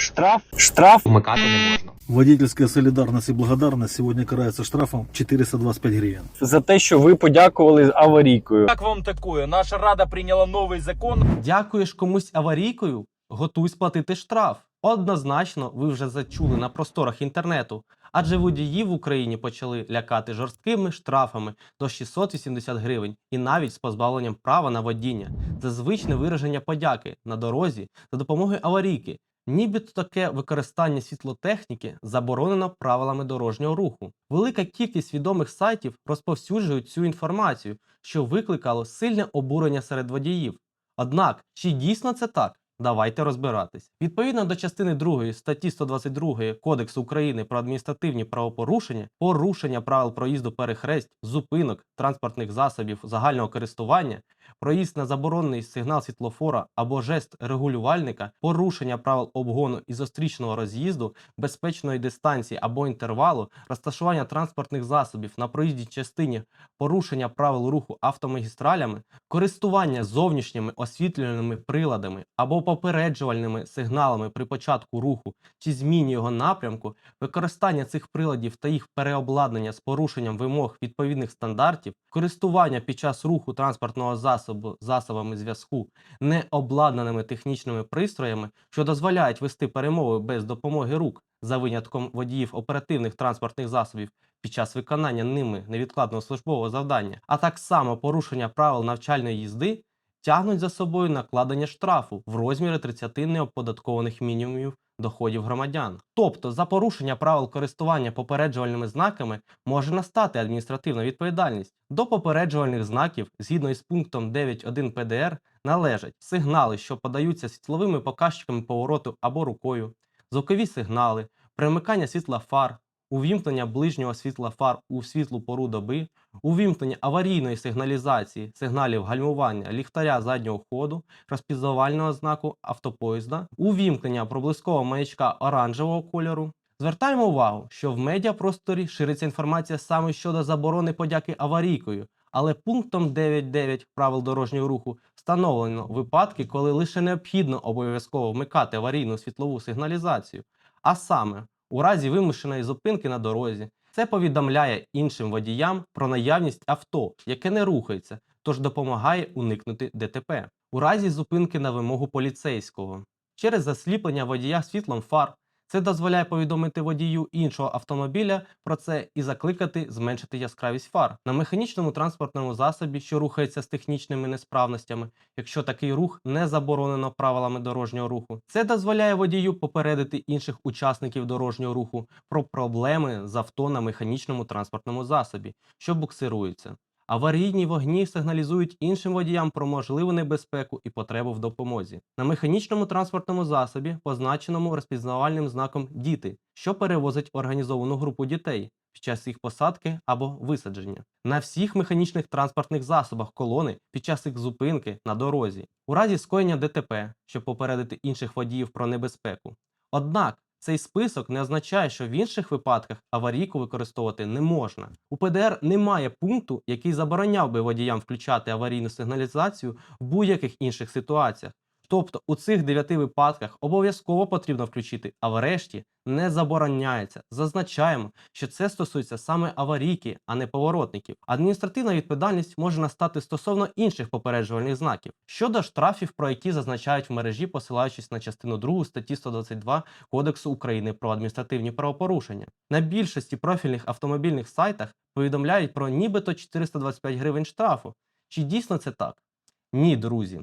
Штраф, штраф. Вмикати не можна. Водительская солидарность и благодарность сегодня карается штрафом 425 гривен. За те, що ви подякували з аварійкою. Как вам такое? Наша рада приняла новый закон. Дякуєш комусь аварійкою? Готуй сплатити штраф. Однозначно, ви вже зачули на просторах інтернету, адже водії в Україні почали лякати жорсткими штрафами до 680 гривень і навіть з позбавленням права на водіння за звичне вираження подяки на дорозі за допомогою аварійки. Нібито таке використання світлотехніки заборонено правилами дорожнього руху. Велика кількість відомих сайтів розповсюджують цю інформацію, що викликало сильне обурення серед водіїв. Однак, чи дійсно це так? Давайте розбиратись. Відповідно до частини 2 статті 122 Кодексу України про адміністративні правопорушення, порушення правил проїзду перехресть, зупинок транспортних засобів загального користування, проїзд на заборонений сигнал світлофора або жест регулювальника, порушення правил обгону і зустрічного роз'їзду, безпечної дистанції або інтервалу, розташування транспортних засобів на проїзній частині, порушення правил руху автомагістралями, користування зовнішніми освітлювальними приладами або попереджувальними сигналами при початку руху чи зміні його напрямку, використання цих приладів та їх переобладнання з порушенням вимог відповідних стандартів, користування під час руху транспортного засобу засобами зв'язку необладнаними технічними пристроями, що дозволяють вести перемови без допомоги рук, за винятком водіїв оперативних транспортних засобів під час виконання ними невідкладного службового завдання, а так само порушення правил навчальної їзди тягнуть за собою накладення штрафу в розмірі 30 неоподаткованих мінімумів доходів громадян. Тобто за порушення правил користування попереджувальними знаками може настати адміністративна відповідальність. До попереджувальних знаків, згідно із пунктом 9.1 ПДР, належать сигнали, що подаються світловими показчиками повороту або рукою, звукові сигнали, примикання світла фар, увімкнення ближнього світла фар у світлу пору доби, увімкнення аварійної сигналізації, сигналів гальмування, ліхтаря заднього ходу, розпізнавального знаку автопоїзда, увімкнення проблискового маячка оранжевого кольору. Звертаємо увагу, що в медіапросторі шириться інформація саме щодо заборони подяки аварійкою, але пунктом 9.9 правил дорожнього руху встановлено випадки, коли лише необхідно обов'язково вмикати аварійну світлову сигналізацію, а саме у разі вимушеної зупинки на дорозі. Це повідомляє іншим водіям про наявність авто, яке не рухається, тож допомагає уникнути ДТП. У разі зупинки на вимогу поліцейського. Через засліплення водія світлом фар це дозволяє повідомити водію іншого автомобіля про це і закликати зменшити яскравість фар на механічному транспортному засобі, що рухається з технічними несправностями, якщо такий рух не заборонено правилами дорожнього руху. Це дозволяє водію попередити інших учасників дорожнього руху про проблеми з авто на механічному транспортному засобі, що буксирується. Аварійні вогні сигналізують іншим водіям про можливу небезпеку і потребу в допомозі. На механічному транспортному засобі, позначеному розпізнавальним знаком діти, що перевозить організовану групу дітей під час їх посадки або висадження. На всіх механічних транспортних засобах колони під час їх зупинки на дорозі, у разі скоєння ДТП, щоб попередити інших водіїв про небезпеку. Однак цей список не означає, що в інших випадках аварійку використовувати не можна. У ПДР немає пункту, який забороняв би водіям включати аварійну сигналізацію в будь-яких інших ситуаціях. Тобто у цих дев'яти випадках обов'язково потрібно включити, а в решті не забороняється. Зазначаємо, що це стосується саме аварійки, а не поворотників. Адміністративна відповідальність може настати стосовно інших попереджувальних знаків щодо штрафів, про які зазначають в мережі, посилаючись на частину 2 статті 122 Кодексу України про адміністративні правопорушення. На більшості профільних автомобільних сайтах повідомляють про нібито 425 гривень штрафу. Чи дійсно це так? Ні, друзі.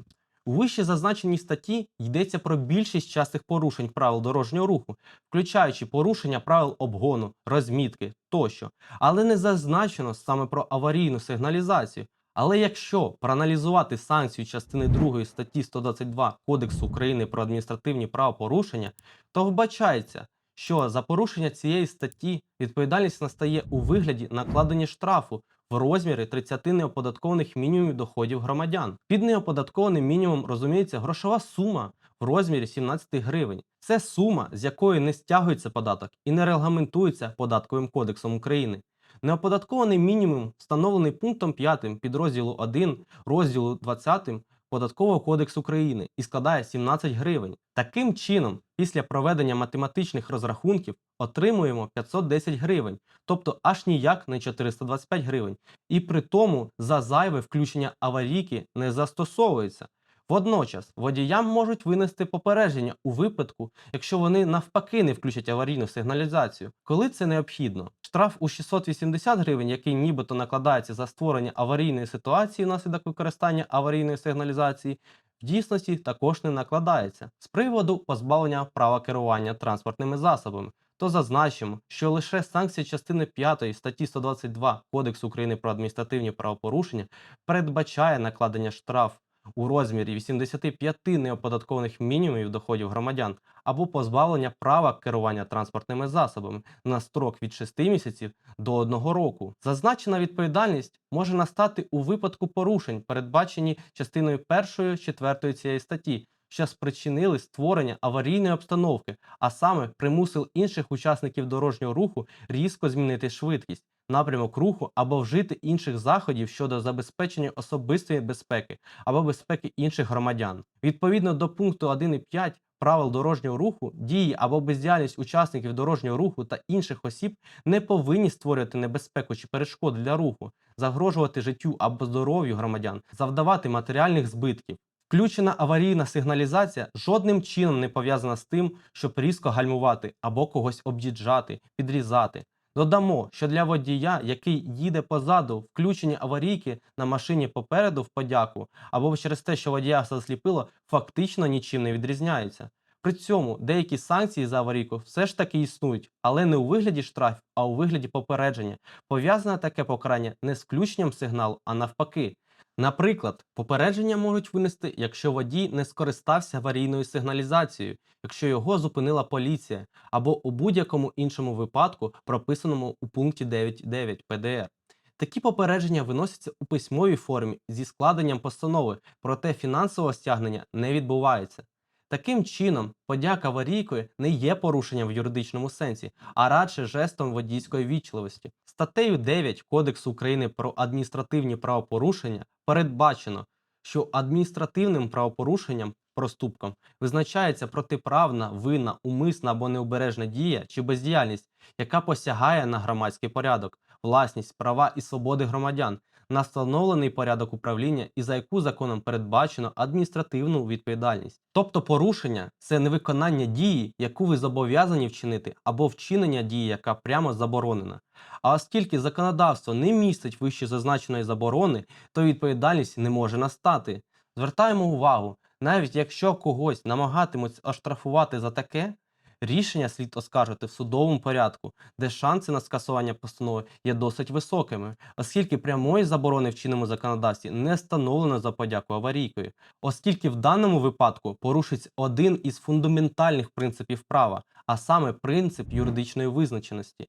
У вище зазначеній статті йдеться про більшість частих порушень правил дорожнього руху, включаючи порушення правил обгону, розмітки тощо, але не зазначено саме про аварійну сигналізацію. Але якщо проаналізувати санкцію частини 2 статті 122 Кодексу України про адміністративні правопорушення, то вбачається, що за порушення цієї статті відповідальність настає у вигляді накладення штрафу в розмірі 30 неоподаткованих мінімумів доходів громадян. Під неоподаткованим мінімум розуміється грошова сума в розмірі 17 гривень. Це сума, з якої не стягується податок і не регламентується податковим кодексом України. Неоподаткований мінімум встановлений пунктом 5 підрозділу 1 розділу 20 Податкового кодексу України і складає 17 гривень. Таким чином, після проведення математичних розрахунків отримуємо 510 гривень, тобто аж ніяк не 425 гривень. І при тому за зайве включення аварійки не застосовується. Водночас водіям можуть винести попередження у випадку, якщо вони навпаки не включать аварійну сигналізацію. Коли це необхідно? Штраф у 680 гривень, який нібито накладається за створення аварійної ситуації внаслідок використання аварійної сигналізації, в дійсності також не накладається. З приводу позбавлення права керування транспортними засобами, то зазначимо, що лише санкція частини 5 статті 122 Кодексу України про адміністративні правопорушення передбачає накладення штраф у розмірі 85 неоподаткованих мінімумів доходів громадян або позбавлення права керування транспортними засобами на строк від 6 місяців до 1 року. Зазначена відповідальність може настати у випадку порушень, передбачені частиною 1 4 цієї статті, що спричинили створення аварійної обстановки, а саме примусив інших учасників дорожнього руху різко змінити швидкість напрямок руху або вжити інших заходів щодо забезпечення особистої безпеки або безпеки інших громадян. Відповідно до пункту 1.5 правил дорожнього руху, дії або бездіяльність учасників дорожнього руху та інших осіб не повинні створювати небезпеку чи перешкоди для руху, загрожувати життю або здоров'ю громадян, завдавати матеріальних збитків. Включена аварійна сигналізація жодним чином не пов'язана з тим, щоб різко гальмувати або когось об'їжджати, підрізати. Додамо, що для водія, який їде позаду, включення аварійки на машині попереду в подяку, або через те, що водія засліпило, фактично нічим не відрізняється. При цьому деякі санкції за аварійку все ж таки існують, але не у вигляді штрафів, а у вигляді попередження. Пов'язане таке покарання не з включенням сигналу, а навпаки. Наприклад, попередження можуть винести, якщо водій не скористався аварійною сигналізацією, якщо його зупинила поліція, або у будь-якому іншому випадку, прописаному у пункті 9.9 ПДР. Такі попередження виносяться у письмовій формі зі складенням постанови, проте фінансового стягнення не відбувається. Таким чином, подяка аварійкою не є порушенням в юридичному сенсі, а радше жестом водійської вічливості. Статтею 9 Кодексу України про адміністративні правопорушення передбачено, що адміністративним правопорушенням проступком визначається протиправна, винна, умисна або необережна дія чи бездіяльність, яка посягає на громадський порядок, власність, права і свободи громадян, на встановлений порядок управління і за яку законом передбачено адміністративну відповідальність. Тобто порушення це невиконання дії, яку ви зобов'язані вчинити, або вчинення дії, яка прямо заборонена. А оскільки законодавство не містить вище зазначеної заборони, то відповідальність не може настати. Звертаємо увагу, навіть якщо когось намагатимуть оштрафувати за таке, рішення слід оскаржити в судовому порядку, де шанси на скасування постанови є досить високими, оскільки прямої заборони в чинному законодавстві не встановлено за подяку аварійкою, оскільки в даному випадку порушиться один із фундаментальних принципів права, а саме принцип юридичної визначеності.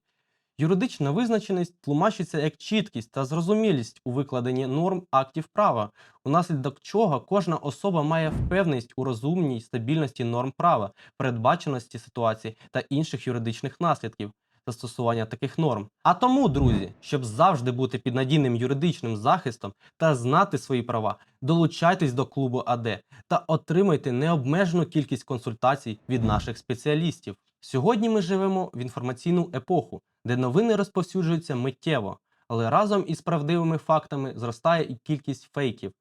Юридична визначеність тлумачиться як чіткість та зрозумілість у викладенні норм актів права, унаслідок чого кожна особа має впевненість у розумній стабільності норм права, передбаченості ситуації та інших юридичних наслідків застосування таких норм. А тому, друзі, щоб завжди бути під надійним юридичним захистом та знати свої права, долучайтесь до клубу АД та отримайте необмежену кількість консультацій від наших спеціалістів. Сьогодні ми живемо в інформаційну епоху, де новини розповсюджуються миттєво, але разом із правдивими фактами зростає і кількість фейків.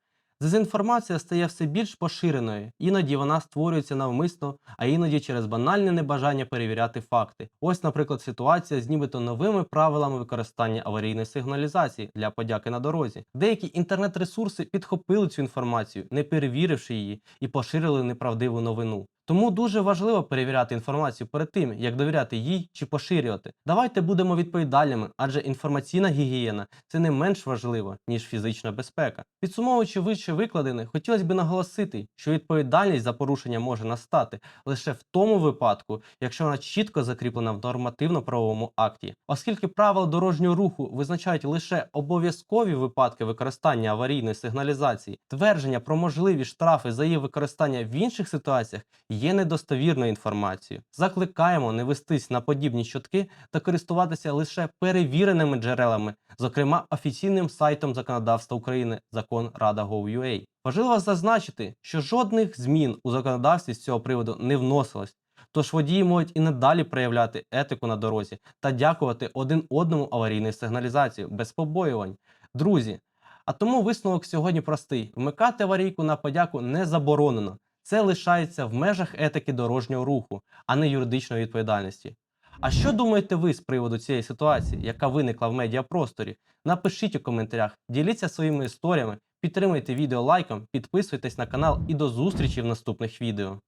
Дезінформація стає все більш поширеною, іноді вона створюється навмисно, а іноді через банальне небажання перевіряти факти. Ось, наприклад, ситуація з нібито новими правилами використання аварійної сигналізації для подяки на дорозі. Деякі інтернет-ресурси підхопили цю інформацію, не перевіривши її, і поширили неправдиву новину. Тому дуже важливо перевіряти інформацію перед тим, як довіряти їй чи поширювати. Давайте будемо відповідальними, адже інформаційна гігієна це не менш важливо, ніж фізична безпека. Підсумовуючи вище викладене, хотілося б наголосити, що відповідальність за порушення може настати лише в тому випадку, якщо вона чітко закріплена в нормативно-правовому акті, оскільки правила дорожнього руху визначають лише обов'язкові випадки використання аварійної сигналізації, твердження про можливі штрафи за її використання в інших ситуаціях є недостовірною інформацією. Закликаємо не вестись на подібні щотки та користуватися лише перевіреними джерелами, зокрема офіційним сайтом законодавства України Закон Рада Gov.ua. Важливо зазначити, що жодних змін у законодавстві з цього приводу не вносилось. Тож водії можуть і надалі проявляти етику на дорозі та дякувати один одному аварійною сигналізацією без побоювань. Друзі, а тому висновок сьогодні простий: вмикати аварійку на подяку не заборонено. Це лишається в межах етики дорожнього руху, а не юридичної відповідальності. А що думаєте ви з приводу цієї ситуації, яка виникла в медіапросторі? Напишіть у коментарях, діліться своїми історіями, підтримуйте відео лайком, підписуйтесь на канал і до зустрічі в наступних відео.